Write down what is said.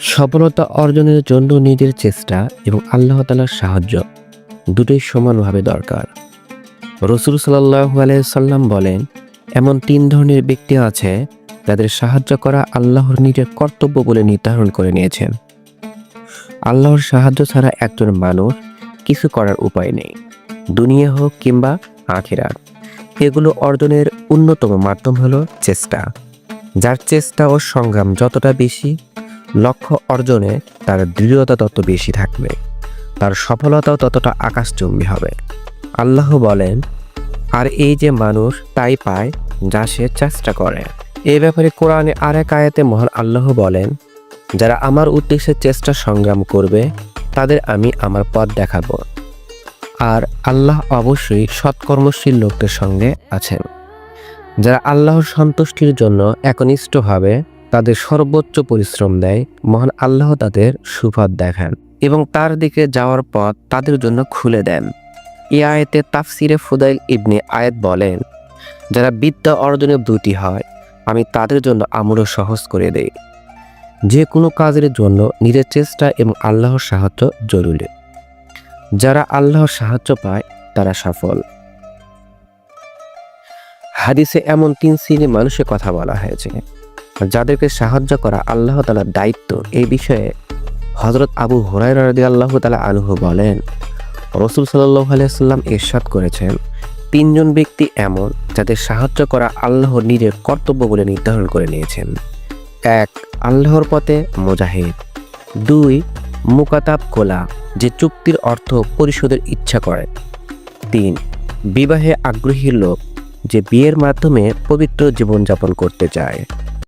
সফলতা অর্জনের জন্য নিজের চেষ্টা এবং আল্লাহ তালার সাহায্য দুটোই সমানভাবে দরকার। রসুল সাল্লাহ সাল্লাম বলেন, এমন তিন ধরনের ব্যক্তি আছে, যাদের সাহায্য করা আল্লাহর নিজের কর্তব্য বলে নির্ধারণ করে নিয়েছেন। আল্লাহর সাহায্য ছাড়া একজন মানুষ কিছু করার উপায় নেই, দুনিয়া হোক কিংবা আখেরাত। এগুলো অর্জনের অন্যতম মাধ্যম হলো চেষ্টা। যার চেষ্টা ও সংগ্রাম যতটা বেশি লক্ষ্য অর্জনে তার দৃঢ়তা তত বেশি থাকবে, তার সফলতাও ততটা আকাশচুম্বী হবে। আল্লাহ বলেন, আর এই যে মানুষ তাই পায় যা সে চেষ্টা করে। এই ব্যাপারে কোরআনে আর এক আয়াতে মহান আল্লাহ বলেন, যারা আমার উদ্দেশ্যে চেষ্টা সংগ্রাম করবে, তাদের আমি আমার পথ দেখাবো। আর আল্লাহ অবশ্যই সৎকর্মশীল লোকদের সঙ্গে আছেন। যারা আল্লাহর সন্তুষ্টির জন্য একনিষ্ঠভাবে তাদের সর্বোচ্চ পরিশ্রম দেয়, মহান আল্লাহ তাদের সুপথ দেখান এবং তার দিকে যাওয়ার পথ তাদের জন্য খুলে দেন। এ আয়তে তাফসিরে ফুদাইল ইবনে আয়াত বলেন, যারা বিদ্যা অর্জনে দুটি হয়, আমি তাদের জন্য আমূল্য সহজ করে দেই। যে কোনো কাজের জন্য নিজের চেষ্টা এবং আল্লাহর সাহায্য জরুরি। যারা আল্লাহর সাহায্য পায়, তারা সফল। হাদিসে এমন তিন শ্রেণির মানুষের কথা বলা হয়েছে। যাদেরকে সাহায্য করা আল্লাহ তালার দায়িত্ব এই বিষয়ে হজরত আবু হুরাই রাদি আল্লাহ তালা আনহু বলেন, রসুল সাল্লাহ আলিয়াল্লাম ইরশাদ করেছেন, তিনজন ব্যক্তি এমন যাদের সাহায্য করা আল্লাহ নিজের কর্তব্য বলে নির্ধারণ করে নিয়েছেন। এক, আল্লাহর পথে মোজাহিদ। দুই, মুকাতাব কোলা যে চুক্তির অর্থ পরিশোধের ইচ্ছা করে। তিন, বিবাহে আগ্রহী লোক, যে বিয়ের মাধ্যমে পবিত্র জীবনযাপন করতে চায়।